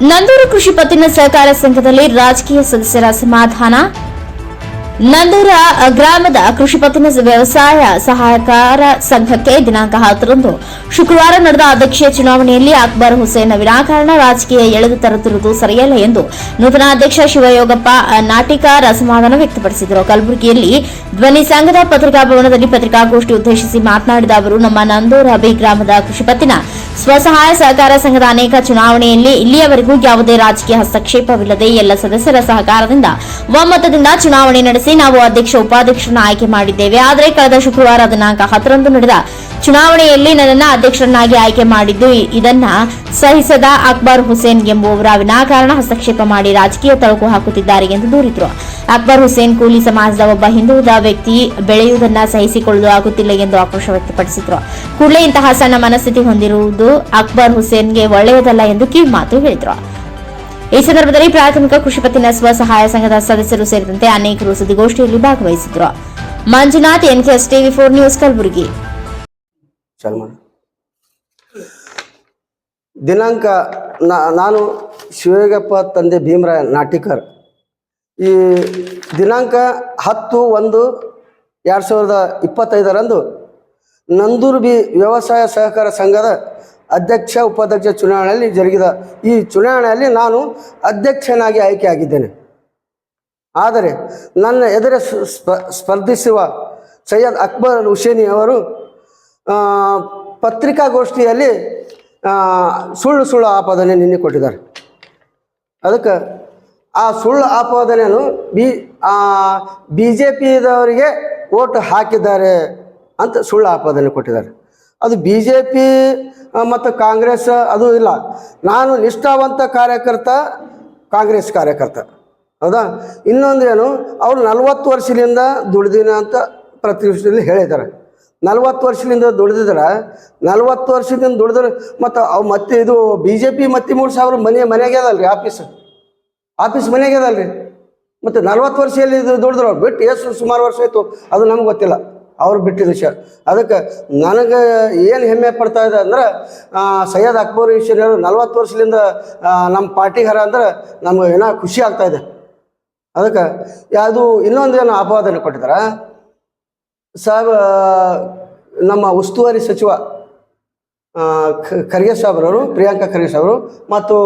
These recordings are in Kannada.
ನಂದೂರು ಕೃಷಿ ಪತ್ತಿನ ಸಹಕಾರ ಸಂಘದಲ್ಲಿ ರಾಜಕೀಯ ಸದಸ್ಯರ ಸಮಾಧಾನ ನಂದೂರ ಗ್ರಾಮದ ಕೃಷಿ ಪತ್ತಿನ ವ್ಯವಸಾಯ ಸಹಕಾರ ಸಂಘಕ್ಕೆ ದಿನಾಂಕ ಹತ್ತರಂದು ಶುಕ್ರವಾರ ನಡೆದ ಅಧ್ಯಕ್ಷೀಯ ಚುನಾವಣೆಯಲ್ಲಿ ಅಕ್ಬರ್ ಹುಸೇನ್ ವಿನಾಕಾರಣ ರಾಜಕೀಯ ಎಳೆದು ತರುತ್ತಿರುವುದು ಸರಿಯಲ್ಲ ಎಂದು ನೂತನ ಅಧ್ಯಕ್ಷ ಶಿವಯೋಗಪ್ಪ ನಾಟಿಕಾರ ಅಸಮಾಧಾನ ವ್ಯಕ್ತಪಡಿಸಿದರು. ಕಲಬುರಗಿಯಲ್ಲಿ ಧ್ವನಿ ಸಂಘದ ಪತ್ರಿಕಾ ಭವನದಲ್ಲಿ ಪತ್ರಿಕಾಗೋಷ್ಠಿ ಉದ್ದೇಶಿಸಿ ಮಾತನಾಡಿದ ಅವರು, ನಮ್ಮ ನಂದೂರ ಹಬಿ ಗ್ರಾಮದ ಕೃಷಿ ಪತ್ತಿನ ಸ್ವಸಹಾಯ ಸಹಕಾರ ಸಂಘದ ಅನೇಕ ಚುನಾವಣೆಯಲ್ಲಿ ಇಲ್ಲಿಯವರೆಗೂ ಯಾವುದೇ ರಾಜಕೀಯ ಹಸ್ತಕ್ಷೇಪವಿಲ್ಲದೆ ಎಲ್ಲ ಸದಸ್ಯರ ಸಹಕಾರದಿಂದ ಒಮ್ಮತದಿಂದ ಚುನಾವಣೆ ನಡೆಸಿ ನಾವು ಅಧ್ಯಕ್ಷ ಉಪಾಧ್ಯಕ್ಷರನ್ನು ಆಯ್ಕೆ ಮಾಡಿದ್ದೇವೆ. ಆದರೆ ಕಳೆದ ಶುಕ್ರವಾರ ದಿನಾಂಕ ಹತ್ತರಂದು ನಡೆದ ಚುನಾವಣೆಯಲ್ಲಿ ನನ್ನನ್ನು ಅಧ್ಯಕ್ಷರನ್ನಾಗಿ ಆಯ್ಕೆ ಮಾಡಿದ್ದು. ಇದನ್ನ ಸಹಿಸದ ಅಕ್ಬರ್ ಹುಸೇನ್ ಎಂಬುವವರ ವಿನಾಕಾರಣ ಹಸ್ತಕ್ಷೇಪ ಮಾಡಿ ರಾಜಕೀಯ ತಳಕು ಹಾಕುತ್ತಿದ್ದಾರೆ ಎಂದು ದೂರಿದರು. ಅಕ್ಬರ್ ಹುಸೇನ್ ಕೂಲಿ ಸಮಾಜದ ಒಬ್ಬ ಹಿಂದುಳಿದ ವ್ಯಕ್ತಿ ಬೆಳೆಯುವುದನ್ನ ಸಹಿಸಿಕೊಳ್ಳಲು ಆಗುತ್ತಿಲ್ಲ ಎಂದು ಆಕ್ರೋಶ ವ್ಯಕ್ತಪಡಿಸಿದರು. ಕೂಡಲೇ ಇಂತಹ ಸಣ್ಣ ಮನಸ್ಥಿತಿ ಹೊಂದಿರುವುದು ಅಕ್ಬರ್ ಹುಸೇನ್ಗೆ ಒಳ್ಳೆಯದಲ್ಲ ಎಂದು ಕಿವಿಮಾತು ಹೇಳಿದರು. ಈ ಸಂದರ್ಭದಲ್ಲಿ ಪ್ರಾಥಮಿಕ ಕೃಷಿ ಪತ್ತಿನ ಸ್ವಸಹಾಯ ಸಂಘದ ಸದಸ್ಯರು ಸೇರಿದಂತೆ ಅನೇಕರು ಸುದ್ದಿಗೋಷ್ಠಿಯಲ್ಲಿ ಭಾಗವಹಿಸಿದ್ರು. Manjunath, NKS TV four news, Kalaburagi. ದಿನಾಂಕ ನಾನು ಶಿವಯೋಗಪ್ಪ ತಂದೆ ಭೀಮರಾಯ ನಾಟಿಕರ್. ಈ ದಿನಾಂಕ ಹತ್ತು ಒಂದು ಎರಡು ಸಾವಿರದ ಇಪ್ಪತ್ತೈದರಂದು ನಂದೂರು ಬಿ ವ್ಯವಸಾಯ ಸಹಕಾರ ಸಂಘದ ಅಧ್ಯಕ್ಷ, ಉಪಾಧ್ಯಕ್ಷ ಚುನಾವಣೆಯಲ್ಲಿ ಜರುಗಿದ ಈ ಚುನಾವಣೆಯಲ್ಲಿ ನಾನು ಅಧ್ಯಕ್ಷನಾಗಿ ಆಯ್ಕೆಯಾಗಿದ್ದೇನೆ. ಆದರೆ ನನ್ನ ಎದುರೇ ಸ್ಪ- ಸ್ಪ- ಸ್ಪರ್ಧಿಸುವ ಸೈಯದ್ ಅಕ್ಬರ್ ಹುಸೇನಿ ಅವರು ಪತ್ರಿಕಾಗೋಷ್ಠಿಯಲ್ಲಿ ಸುಳ್ಳು ಸುಳ್ಳು ಆಪಾದನೆ ನಿನ್ನೆ ಕೊಟ್ಟಿದ್ದಾರೆ. ಅದಕ್ಕೆ ಆ ಸುಳ್ಳು ಆಪಾದನೆಯನ್ನು ಬಿ ಬಿ ಜೆ ಪಿದವರಿಗೆ ಓಟ್ ಹಾಕಿದ್ದಾರೆ ಅಂತ ಸುಳ್ಳು ಆಪಾದನೆ ಕೊಟ್ಟಿದ್ದಾರೆ. ಅದು ಬಿ ಜೆ ಪಿ ಮತ್ತು ಕಾಂಗ್ರೆಸ್, ಅದು ಇಲ್ಲ. ನಾನು ನಿಷ್ಠಾವಂತ ಕಾರ್ಯಕರ್ತ, ಕಾಂಗ್ರೆಸ್ ಕಾರ್ಯಕರ್ತ. ಹೌದಾ? ಇನ್ನೊಂದೇನು ಅವರು ನಲ್ವತ್ತು ವರ್ಷದಿಂದ ದುಡಿದಿನ ಅಂತ ಪ್ರತಿಷ್ಠೆಯಲ್ಲಿ ಹೇಳಿದ್ದಾರೆ. ನಲವತ್ತು ವರ್ಷದಿಂದ ದುಡ್ದಿದ್ರೆ, ನಲವತ್ತು ವರ್ಷದಿಂದ ದುಡಿದ್ರೆ, ಮತ್ತು ಅವು ಮತ್ತೆ ಇದು ಬಿ ಜೆ ಪಿ ಮತ್ತೆ ಮೂರು ಸಾವಿರ ಮನೆ, ಮನೆಗೆ ಅದಲ್ರಿ, ಆಫೀಸ್. ಆಫೀಸ್ ಮನೆಗೆ ಅದಲ್ರಿ. ಮತ್ತು ನಲವತ್ತು ವರ್ಷದಲ್ಲಿ ದುಡಿದ್ರು ಬಿಟ್ಟು ಎಷ್ಟು ಸುಮಾರು ವರ್ಷ ಆಯಿತು, ಅದು ನಮ್ಗೆ ಗೊತ್ತಿಲ್ಲ. ಅವ್ರು ಬಿಟ್ಟಿದ್ದ ವಿಷಯ ಅದಕ್ಕೆ ನನಗೆ ಏನು ಹೆಮ್ಮೆ ಪಡ್ತಾ ಇದೆ ಅಂದ್ರೆ ಸೈಯದ್ ಅಕ್ಬರ್ ಈಶ್ವರಿಯವರು ನಲ್ವತ್ತು ವರ್ಷದಿಂದ ನಮ್ಮ ಹರ ಅಂದ್ರೆ ನಮ್ಗೆ ಏನೋ ಖುಷಿ ಆಗ್ತಾ ಇದೆ. ಅದಕ್ಕೆ ಯಾವುದು ಇನ್ನೊಂದು ಏನು ಅಪವಾದನೆ ಕೊಟ್ಟಿದ್ದಾರೆ. ಸಾಹೇಬ ನಮ್ಮ ಉಸ್ತುವಾರಿ ಸಚಿವ ಖರ್ಗೆ ಸಾಹೇಬ್ರವರು ಪ್ರಿಯಾಂಕಾ ಖರ್ಗೆ ಸಾಹೇಬರು ಮತ್ತು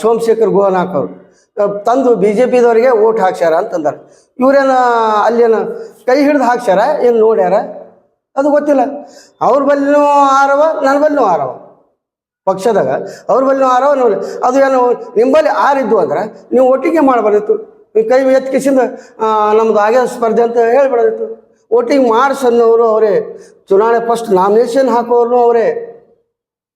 ಸೋಮಶೇಖರ್ ಗೋನಾಕ್ ಅವರು. ತಂದು ಬಿ ಜೆ ಪಿದವರಿಗೆ ಓಟ್ ಹಾಕ್ಸ್ಯಾರ ಅಂತಂದಾರೆ. ಇವ್ರೇನು, ಅಲ್ಲೇನು ಕೈ ಹಿಡ್ದು ಹಾಕ್ಸ್ಯಾರ, ಏನು ನೋಡ್ಯಾರ? ಅದು ಗೊತ್ತಿಲ್ಲ. ಅವ್ರ ಬಲ್ಲಿನೂ ಆರವ ನನ್ನ ಬಲ್ಲಿನೂ ಆರವ. ಪಕ್ಷದಾಗ ಅವ್ರ ಬಲ್ಲಿನೂ ಆರವ ನೋಡಿ ಅದು ಏನು ನಿಂಬಲ್ಲಿ ಆರಿದ್ದು ಅಂದ್ರೆ ನೀವು ಒಟ್ಟಿಗೆ ಮಾಡಬಾರ್ದಿತ್ತು. ನೀವು ಕೈ ಎತ್ಕಿಸಿಂದ ನಮ್ದು ಆಗ್ಯ ಸ್ಪರ್ಧೆ ಅಂತ ಹೇಳ್ಬಿಡೋದಿತ್ತು ವೋಟಿಂಗ್ ಮಾಡಿಸನ್ನೋರು ಅವರೇ. ಚುನಾವಣೆ ಫಸ್ಟ್ ನಾಮಿನೇಷನ್ ಹಾಕೋರು ಅವರೇ.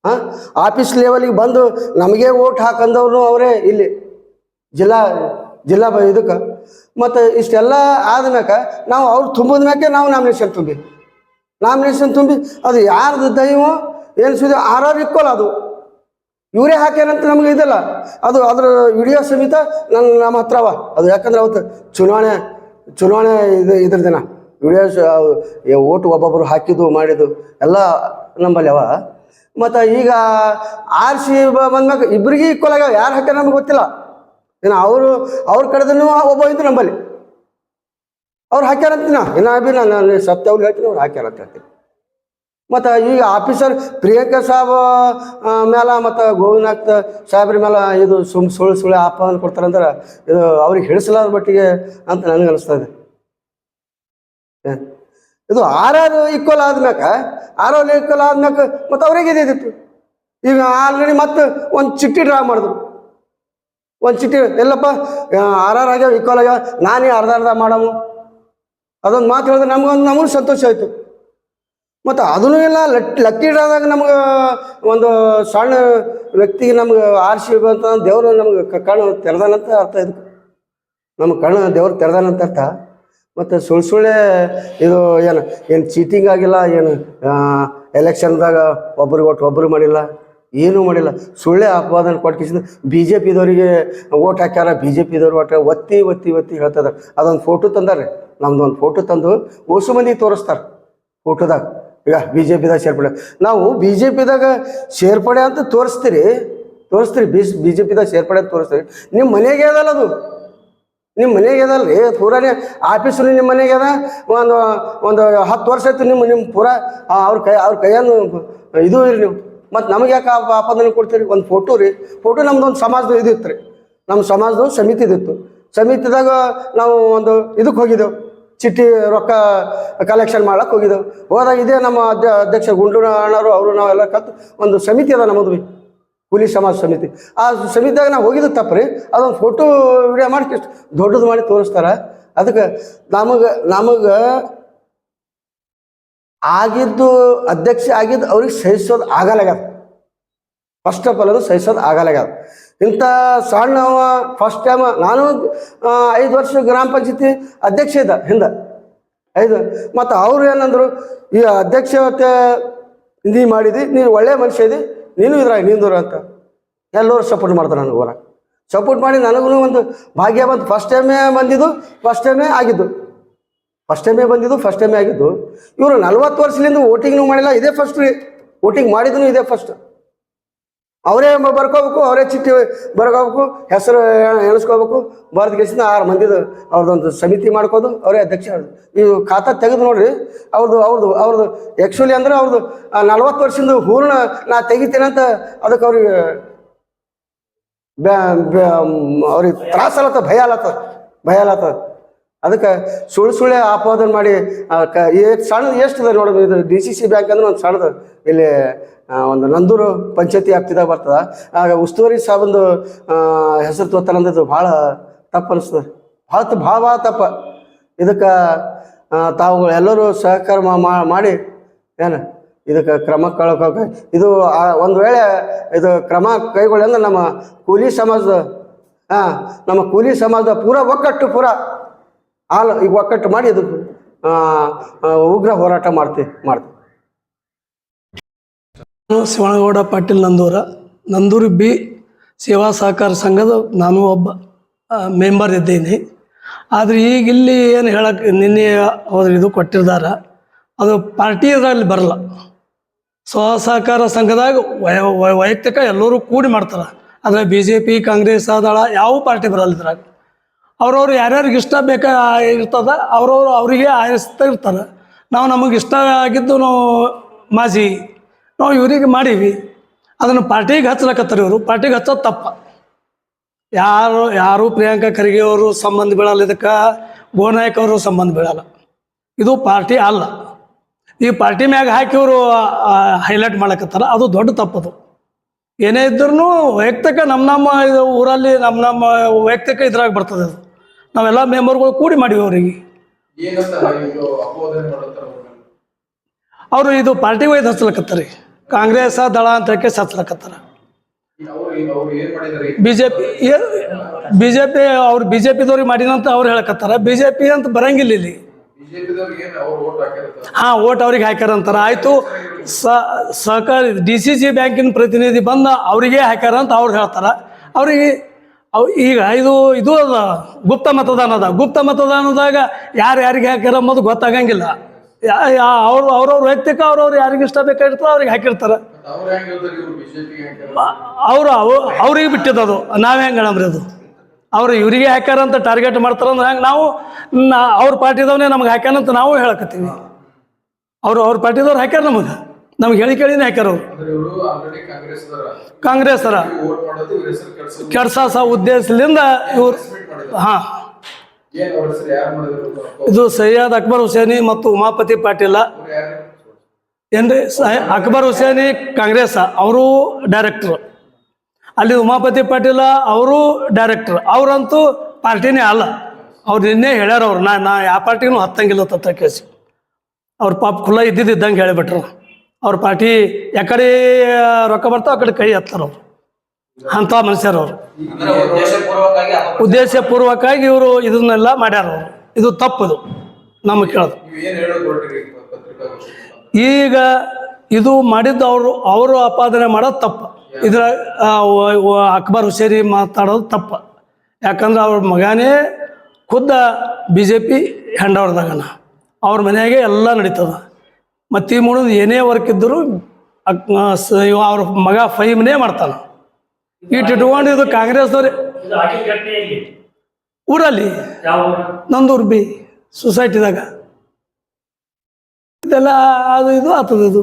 ಹಾಂ? ಆಫೀಸ್ ಲೆವೆಲಿಗೆ ಬಂದು ನಮಗೆ ಓಟ್ ಹಾಕಂದವ್ರು ಅವರೇ ಇಲ್ಲಿ. ಜಿಲ್ಲಾ ಜಿಲ್ಲಾ ಇದಕ್ಕೆ. ಮತ್ತು ಇಷ್ಟೆಲ್ಲ ಆದ್ಮ್ಯಾಕ ನಾವು ಅವ್ರು ತುಂಬಿದ ಮ್ಯಾಕೆ ನಾವು ನಾಮಿನೇಷನ್ ತುಂಬಿ. ನಾಮಿನೇಷನ್ ತುಂಬಿ ಅದು ಯಾರ್ದು ದೈವ ಸುದ್ದಿ ಆರಾರು ಇಕ್ಕೋಲ್ಲ ಅದು. ಇವರೇ ಹಾಕ್ಯಾರಂತ ನಮ್ಗೆ ಇದಲ್ಲ. ಅದು ಅದ್ರ ವಿಡಿಯೋ ಸಮೇತ ನನ್ನ ನಮ್ಮ ಹತ್ರ ಅವ. ಅದು ಯಾಕಂದ್ರೆ ಅವತ್ತು ಚುನಾವಣೆ ಚುನಾವಣೆ ಇದು ಇದ್ರ ದಿನ. ವಿಡಿಯೋ ಓಟು ಒಬ್ಬೊಬ್ಬರು ಹಾಕಿದ್ದು, ಮಾಡಿದ್ದು ಎಲ್ಲ ನಮ್ಮಲ್ಲಿ ಅವ. ಮತ್ತು ಈಗ ಆರ್ ಸಿ ಬಂದ್ಮ್ಯಾಗ ಇಬ್ಬರಿಗೆ ಈಕ್ವಲ್ ಆಗ್ಯಾವ, ಯಾರು ಹಾಕ್ಯಾರ ನಮ್ಗೆ ಗೊತ್ತಿಲ್ಲ. ಇನ್ನು ಅವರು, ಅವ್ರ ಕಡೆದೂ ಒಬ್ಬ ಇದ್ದು ನಂಬಲ್ಲಿ. ಅವ್ರು ಹಾಕ್ಯಾರಂತೀನ ಇನ್ನ ಬಿ ನಾನು ಸತ್ಯ ಅವ್ರಿಗೆ ಹೇಳ್ತೀನಿ, ಅವ್ರು ಹಾಕ್ಯಾರಂತ ಹೇಳ್ತೀನಿ. ಮತ್ತು ಈಗ ಆಫೀಸರ್ ಪ್ರಿಯಾಂಕಾ ಸಾಬ್ ಮೇಲೆ ಮತ್ತು ಗೋವಿನಾಥ್ ಸಾಹೇಬ್ರ ಮೇಲೆ ಇದು ಸುಮ್ ಸುಳ್ಳು ಸುಳ್ಳು ಕೊಡ್ತಾರೆ ಕೊಡ್ತಾರಂದ್ರೆ ಇದು ಅವ್ರಿಗೆ ಹಿಡಿಸಲಾರ ಮಟ್ಟಿಗೆ ಅಂತ ನನಗೆ ಅನಿಸ್ತಾ ಇದೆ ಆರ್ ಆರಾರು ಈಕ್ವಲ್ ಆದ್ಮ್ಯಾಕ ಆರಾರು ಈಕ್ವಲ್ ಆದ್ಮ್ಯಾಕ ಮತ್ತು ಅವ್ರಿಗೆ ಇದಿತ್ತು ಈಗ ಆಲ್ರೆಡಿ ಮತ್ತೆ ಒಂದು ಚಿಟ್ಟಿ ಡ್ರಾ ಮಾಡಿದ್ರು. ಒಂದು ಚಿಟ್ಟಿ, ಎಲ್ಲಪ್ಪ ಆರ್ ಆರ್ ಆಗ್ಯಾವ ಈಕ್ವಲ್ ಆಗ್ಯಾವ, ನಾನೇ ಅರ್ಧ ಅರ್ಧ ಮಾಡಮು. ಅದೊಂದು ಮಾತು ಹೇಳಿದ್ರೆ ನಮಗೊಂದು ನಮಗೂ ಸಂತೋಷ ಆಯಿತು. ಮತ್ತು ಅದನ್ನೂ ಇಲ್ಲ, ಲಟ್ ಲಕ್ಕಿ ಡ್ರಾದಾಗ ನಮ್ಗೆ ಒಂದು ಸಣ್ಣ ವ್ಯಕ್ತಿಗೆ ನಮ್ಗೆ ಆರಿಸಿ ಬಂತ ದೇವರು ನಮ್ಗೆ ಕಣ್ಣು ತೆರೆದಾನಂತ ಅರ್ಥ ಇದು ನಮ್ಮ ಕಣ್ಣು ದೇವ್ರು ತೆರೆದಾನಂತ ಅರ್ಥ. ಮತ್ತು ಸುಳ್ಳು ಸುಳ್ಳೆ ಇದು ಏನು ಏನು ಚೀಟಿಂಗ್ ಆಗಿಲ್ಲ, ಏನು ಎಲೆಕ್ಷನ್ದಾಗ ಒಬ್ರಿಗೆ ಒಟ್ಟು ಒಬ್ಬರು ಮಾಡಿಲ್ಲ, ಏನೂ ಮಾಡಿಲ್ಲ. ಸುಳ್ಳೆ ಅಪವಾದನ ಕೊಟ್ಕಿಸಿದ ಬಿ ಜೆ ಪಿದವರಿಗೆ ಓಟ್ ಹಾಕ್ಯಾರ ಬಿ ಜೆ ಪಿದವ್ರು ಒಟ್ಟು ಒತ್ತಿ ಒತ್ತಿ ಒತ್ತಿ ಹೇಳ್ತದ ಅದೊಂದು ಫೋಟೋ ತಂದಾರೆ. ನಮ್ದು ಒಂದು ಫೋಟೋ ತಂದು ಓಸು ಮಂದಿಗೆ ತೋರಿಸ್ತಾರೆ ಫೋಟೋದಾಗ ಈಗ ಬಿ ಜೆ ಪಿದಾಗ ಸೇರ್ಪಡೆ. ನಾವು ಬಿ ಜೆ ಪಿದಾಗ ಸೇರ್ಪಡೆ ಅಂತ ತೋರಿಸ್ತೀರಿ ತೋರಿಸ್ತೀರಿ. ಬಿ ಬಿ ಜೆ ಪಿದಾಗ ಸೇರ್ಪಡೆ ಅಂತ ತೋರಿಸ್ತೀರಿ. ನಿಮ್ಮ ಮನೆಗೆ ಅದಲ್ಲ ಅದು. ನಿಮ್ಮ ಮನೆಗೆ ಅದಲ್ಲ ರೀ ಪೂರಾನೇ ಆಫೀಸು ನಿಮ್ಮ ಮನೆಗೆ ಅದ. ಒಂದು ಒಂದು ಹತ್ತು ವರ್ಷ ಆಯ್ತು ನಿಮ್ಮ ನಿಮ್ಮ ಪೂರಾ ಅವ್ರ ಕೈ, ಅವ್ರ ಕೈಯನ್ನು ಇದು ಇರಿ ನೀವು. ಮತ್ತು ನಮಗೆ ಯಾಕೆ ಆಪಾದನೆ ಕೊಡ್ತೀರಿ? ಒಂದು ಫೋಟೋ ರೀ. ಫೋಟೋ ನಮ್ದು ಒಂದು ಸಮಾಜದ ಇದಿತ್ತು ರೀ. ನಮ್ಮ ಸಮಾಜದ ಸಮಿತಿ ಇದಿತ್ತು ಸಮಿತಿದಾಗ ನಾವು ಒಂದು ಇದಕ್ಕೆ ಹೋಗಿದ್ದೆವು. ಚಿಟ್ಟಿ ರೊಕ್ಕ ಕಲೆಕ್ಷನ್ ಮಾಡಕ್ಕೆ ಹೋಗಿದ್ದೆವು. ಹೋದಾಗ ಇದೇ ನಮ್ಮ ಅಧ್ಯ ಅಧ್ಯಕ್ಷ ಗುಂಡೂರು ಅಣ್ಣರು ಅವರು ನಾವೆಲ್ಲ ಕತ್ತು ಒಂದು ಸಮಿತಿ ಅದ ನಮ್ಮದು ಬಿ. ಕೂಲಿ ಸಮಾಜ ಸಮಿತಿ. ಆ ಸಮಿತಿಯಾಗ ನಾವು ಹೋಗಿದ್ದು ತಪ್ಪು ರೀ ಅದೊಂದು ಫೋಟೋ ವಿಡಿಯೋ ಮಾಡಿ ದೊಡ್ಡದು ಮಾಡಿ ತೋರಿಸ್ತಾರ. ಅದಕ್ಕೆ ನಮಗೆ ನಮಗೆ ಆಗಿದ್ದು ಅಧ್ಯಕ್ಷ ಆಗಿದ್ದು ಅವ್ರಿಗೆ ಸಹಿಸೋದು ಆಗಲಾಗ್ಯದ ಫಸ್ಟ್ ಆಫ್ ಆಲ್ ಅದು ಸಹಿಸೋದು ಆಗಲಾಗ್ಯದ ಇಂಥ ಸಣ್ಣವ ಫಸ್ಟ್ ಟೈಮ್ ನಾನು ಐದು ವರ್ಷ ಗ್ರಾಮ ಪಂಚಾಯತಿ ಅಧ್ಯಕ್ಷ ಇದ್ದ ಹಿಂದೆ. ಐದು, ಮತ್ತು ಅವ್ರು ಏನಂದ್ರು, ಈ ಅಧ್ಯಕ್ಷತೆ ನೀ ಮಾಡಿದಿ, ನೀನು ಒಳ್ಳೆ ಮನುಷ್ಯ ಇದಿ ನೀನು ಇದ್ರಾಗ ನಿಂದೂರ ಅಂತ. ಎಲ್ಲರೂ ಸಪೋರ್ಟ್ ಮಾಡ್ತಾರೆ ನನಗೆ ಹೊರ ಸಪೋರ್ಟ್ ಮಾಡಿ ನನಗೂ ಒಂದು ಭಾಗ್ಯ ಬಂತು. ಫಸ್ಟ್ ಟೈಮೇ ಬಂದಿದ್ದು ಫಸ್ಟ್ ಟೈಮೇ ಆಗಿದ್ದು. ಫಸ್ಟ್ ಟೈಮೇ ಬಂದಿದ್ದು ಫಸ್ಟ್ ಟೈಮೇ ಆಗಿದ್ದು. ಇವರು ನಲ್ವತ್ತು ವರ್ಷದಿಂದ ವೋಟಿಂಗ್ನು ಮಾಡಿಲ್ಲ, ಇದೇ ಫಸ್ಟ್ ರೀ. ವೋಟಿಂಗ್ ಮಾಡಿದ್ರು ಇದೇ ಫಸ್ಟ್ ಅವರೇ ಬರ್ಕೋಬೇಕು, ಅವರೇ ಚಿಟ್ಟಿ ಬರ್ಕೋಬೇಕು, ಹೆಸರು ಎಣಿಸ್ಕೋಬೇಕು. ಬರೆದು ಕೇಸಿಂದ ಆರು ಮಂದಿದು ಅವ್ರದ್ದೊಂದು ಸಮಿತಿ ಮಾಡ್ಕೋದು ಅವರೇ ಅಧ್ಯಕ್ಷ ನೀವು ಖಾತ ತೆಗೆದು ನೋಡ್ರಿ. ಅವ್ರದ್ದು ಅವ್ರದ್ದು ಅವ್ರದ್ದು ಆ್ಯಕ್ಚುಲಿ ಅಂದ್ರೆ ಅವ್ರದ್ದು ನಲ್ವತ್ತು ವರ್ಷದಿಂದ ಹೂರ್ಣ ನಾ ತೆಗಿತೀನಂತ ಅದಕ್ಕೆ ಅವ್ರಿಗೆ ಬ್ಯಾ ಅವ್ರಿಗೆ ತ್ರಾಸ ಅಲತ್ತ ಭಯ ಅಲತ್ತ ಭಯ ಅಲತ್ತ ಅದಕ್ಕೆ ಸುಳ್ಳು ಸುಳ್ಳೆ ಆಪಾದನೆ ಮಾಡಿ ಎಷ್ಟು ಸಣ್ಣದು ಎಷ್ಟು ಇದೆ ಡಿ ಸಿ ಸಿ ಬ್ಯಾಂಕ್ ಅಂದ್ರೆ ಒಂದು ಸಣ್ಣದು. ಇಲ್ಲಿ ಒಂದು ನಂದೂರು ಪಂಚಾಯತಿ ಆಗ್ತಿದಾಗ ಬರ್ತದ. ಆಗ ಉಸ್ತುವಾರಿ ಸಾಬಂದು ಹೆಸರು ತೋತಾನಂದದು ಭಾಳ ತಪ್ಪು ಅನಿಸ್ತದೆ. ಭಾಳ ಭಾಳ ಭಾಳ ತಪ್ಪ. ಇದಕ್ಕೆ ತಾವು ಎಲ್ಲರೂ ಸಹಕಾರ ಮಾಡಿ, ಏನು, ಇದಕ್ಕೆ ಕ್ರಮ ಕಳ್ಕೊಕ, ಇದು ಒಂದು ವೇಳೆ ಇದು ಕ್ರಮ ಕೈಗೊಳ್ಳಿ ಅಂದ್ರೆ ನಮ್ಮ ಕೂಲಿ ಸಮಾಜದ ಹಾಂ ನಮ್ಮ ಕೂಲಿ ಸಮಾಜದ ಪೂರ ಒಕ್ಕಟ್ಟು ಪೂರ. ಹಾಲು ಈಗ ಒಕ್ಕಟ್ಟು ಮಾಡಿ ಆ, ಉಗ್ರ ಹೋರಾಟ ಮಾಡ್ತೀವಿ ಮಾಡ್ತೀವಿ ಶಿವನಗೌಡ ಪಾಟೀಲ್ ನಂದೂರ ನಂದೂರು ಬಿ ಸೇವಾ ಸಹಕಾರ ಸಂಘದ ನಾನು ಒಬ್ಬ ಮೆಂಬರ್ ಇದ್ದೀನಿ. ಆದರೆ ಈಗ ಇಲ್ಲಿ ಏನು ಹೇಳಕ್ಕೆ ನಿನ್ನೆ ಅವ್ರು ಇದು ಕೊಟ್ಟಿರ್ದಾರ ಅದು ಪಾರ್ಟಿ ಅದರಲ್ಲಿ ಬರಲ್ಲ. ಸ್ವ ಸಹಕಾರ ಸಂಘದಾಗ ವಯ ವಯ- ವೈಯಕ್ತಿಕ ಎಲ್ಲರೂ ಕೂಡಿ ಮಾಡ್ತಾರೆ. ಆದರೆ ಬಿ ಜೆ ಪಿ ಕಾಂಗ್ರೆಸ್ ದಳ ಯಾವ ಪಾರ್ಟಿ ಬರಲ್ಲ ಇದ್ರಾಗ. ಅವ್ರವ್ರು ಯಾರ್ಯಾರಿಗೆ ಇಷ್ಟ ಬೇಕಾ ಇರ್ತದ, ಅವ್ರವ್ರು ಅವರಿಗೆ ಆರಿಸ್ತಾ ಇರ್ತಾರೆ. ನಾವು ನಮಗೆ ಇಷ್ಟ ಆಗಿದ್ದು ನಾವು ಮಾಜಿ, ನಾವು ಇವರಿಗೆ ಮಾಡೀವಿ. ಅದನ್ನು ಪಾರ್ಟಿಗೆ ಹಚ್ಲಕತ್ತಾರೆ ಇವರು. ಪಾರ್ಟಿಗೆ ಹಚ್ಚೋದು ತಪ್ಪ. ಯಾರು ಯಾರು ಪ್ರಿಯಾಂಕಾ ಖರ್ಗೆ ಅವರು ಸಂಬಂಧ ಬೀಳಲ್ಲ ಇದಕ್ಕೆ, ಗೋನಾಯಕ್ ಅವರು ಸಂಬಂಧ ಬೀಳಲ್ಲ. ಇದು ಪಾರ್ಟಿ ಅಲ್ಲ. ಈ ಪಾರ್ಟಿ ಮ್ಯಾಗ ಹಾಕಿ ಅವರು ಹೈಲೈಟ್ ಮಾಡಕತ್ತಾರ ಅದು ದೊಡ್ಡ ತಪ್ಪದು. ಏನೇ ಇದ್ರೂ ವೈಯಕ್ತಿಕ ನಮ್ಮ ನಮ್ಮ ಇದು ಊರಲ್ಲಿ ನಮ್ಮ ನಮ್ಮ ವೈಯಕ್ತಿಕ ಇದ್ರಾಗ ಬರ್ತದೆ ಅದು. ನಾವೆಲ್ಲ ಮೆಂಬರ್ಗಳು ಕೂಡಿ ಮಾಡಿವಿ ಅವರಿಗೆ. ಅವರು? ಇದು ಪಾರ್ಟಿ ವೈದ್ ಹಚ್ಚಲಕತ್ತಾರೆ ಕಾಂಗ್ರೆಸ್ ದಳ ಅಂತ case ಹಚ್ಲಕತ್ತಾರ B J P B J P ಅವ್ರು ಬಿ ಜೆ ಪಿದವ್ರಿಗೆ ಮಾಡಿನಂತ ಅವ್ರು ಹೇಳಕತ್ತಾರ. ಬಿ ಜೆ ಪಿ ಅಂತ ಬರಂಗಿಲ್ಲ ಇಲ್ಲಿ. ಹಾ ಓಟ್ ಅವ್ರಿಗೆ ಹಾಕ್ಯಾರ ಅಂತಾರ. ಆಯಿತು ಸಹಕಾರ ಡಿ ಸಿ ಸಿ ಬ್ಯಾಂಕಿನ ಪ್ರತಿನಿಧಿ ಬಂದ ಅವರಿಗೆ ಹಾಕ್ಯಾರ ಅಂತ ಅವ್ರು ಹೇಳ್ತಾರ. ಅವ್ರಿಗೆ ಅವ್ ಈಗ ಇದು ಇದು ಅದ ಗುಪ್ತ ಮತದಾನದ ಗುಪ್ತ ಮತದಾನದಾಗ ಯಾರು ಯಾರಿಗೆ ಹಾಕ್ಯಾರ ಅನ್ನೋದು ಗೊತ್ತಾಗಂಗಿಲ್ಲ. ಯಾ ಅವ್ರು ಅವ್ರವ್ರ ವೈಯಕ್ತಿಕ ಅವ್ರವ್ರು ಯಾರಿಗೆ ಇಷ್ಟ ಬೇಕಾಗಿರ್ತೋ ಅವ್ರಿಗೆ ಹಾಕಿರ್ತಾರೆ. ಅವ್ರು ಅವ್ರಿಗೆ ಬಿಟ್ಟಿದ್ದದು ನಾವು ಹೆಂಗೆ ಹೇಳಮ್ರಿ ಅದು? ಅವ್ರು ಇವರಿಗೆ ಹಾಕ್ಯಾರ ಅಂತ ಟಾರ್ಗೆಟ್ ಮಾಡ್ತಾರಂದ್ರೆ ಹಂಗೆ? ನಾವು ಅವ್ರ ಪಾರ್ಟಿದವನೇ ನಮ್ಗೆ ಹಾಕ್ಯಾನಂತ ನಾವು ಹೇಳಕತ್ತೀವಿ. ಅವರು ಅವ್ರ ಪಾರ್ಟಿದವ್ರು ಹಾಕ್ಯಾರ ನಮಗೆ. ನಮ್ಗೆ ಹೇಳಿ ಕೇಳಿನೇ ಹಾಕ್ಯಾರ ಅವ್ರು ಕಾಂಗ್ರೆಸ್ ಇವ್ರ ಕೆಡ್ಸ ಉದ್ದೇಶದಿಂದ ಇವ್ರು ಹಾ. ಅವ್ರ ಇದು ಸೈಯದ್ ಅಕ್ಬರ್ ಹುಸೇನಿ ಮತ್ತು ಉಮಾಪತಿ ಪಾಟೀಲ. ಏನ್ರಿ? ಅಕ್ಬರ್ ಹುಸೇನಿ ಕಾಂಗ್ರೆಸ್ ಅವರು ಡೈರೆಕ್ಟರ್ ಅಲ್ಲಿ ಉಮಾಪತಿ ಪಾಟೀಲ ಅವರು ಡೈರೆಕ್ಟರ್ ಅವರಂತೂ ಪಾರ್ಟಿನೇ ಅಲ್ಲ. ಅವ್ರು ನಿನ್ನೆ ಹೇಳ್ಯಾರ ಅವ್ರು ನಾ ನಾ ಯಾವ ಪಾರ್ಟಿನೂ ಹತ್ತಂಗಿಲ್ಲ ತತ್ತ ಕೇಸಿ ಅವ್ರ ಪಾಪ ಖುಲ್ಲ ಇದ್ದಿದ್ದಂಗೆ ಹೇಳಿಬಿಟ್ರು. ಅವ್ರ ಪಾರ್ಟಿ ಯಾಕಡೆ ರೊಕ್ಕ ಬರ್ತಾವ ಆ ಕಡೆ ಕೈ ಎತ್ತಾರ ಅವ್ರು. ಅಂಥ ಮನುಷ್ಯರು ಉದ್ದೇಶ ಉದ್ದೇಶಪೂರ್ವಕವಾಗಿ ಇವರು ಇದನ್ನೆಲ್ಲ ಮಾಡ್ಯಾರ ಅವರು. ಇದು ತಪ್ಪದು ನಮಗೆ ಕೇಳೋದು. ಈಗ ಇದು ಮಾಡಿದ್ದು ಅವರು ಅವರು ಆಪಾದನೆ ಮಾಡೋದು ತಪ್ಪ. ಇದ್ರ ಅಕ್ಬರ್ ಹುಷೇರಿ ಮಾತಾಡೋದು ತಪ್ಪ. ಯಾಕಂದ್ರೆ ಅವ್ರ ಮಗನೇ ಖುದ್ದ ಬಿ ಜೆ ಪಿ ಹೆಂಡವ್ರದಾಗನ. ಅವ್ರ ಮನೆಯಾಗೆ ಎಲ್ಲ ನಡೀತದ. ಮತ್ತು ಈ ಮೂಡೋದು ಏನೇ ವರ್ಕ್ ಇದ್ದರೂ ಅವ್ರ ಮಗ ಫೈಮ್ನೇ ಮಾಡ್ತಾನೆ. ಇಟ್ಟು ಇಟ್ಕೊಂಡು ಇದು ಕಾಂಗ್ರೆಸ್ನವ್ರೆ. ಊರಲ್ಲಿ? ಯಾವ ಊರು? ನಂದೂರು ಬಿ ಸೊಸೈಟಿದಾಗ. ಇದೆಲ್ಲ ಅದು ಇದು ಆತದ ಇದು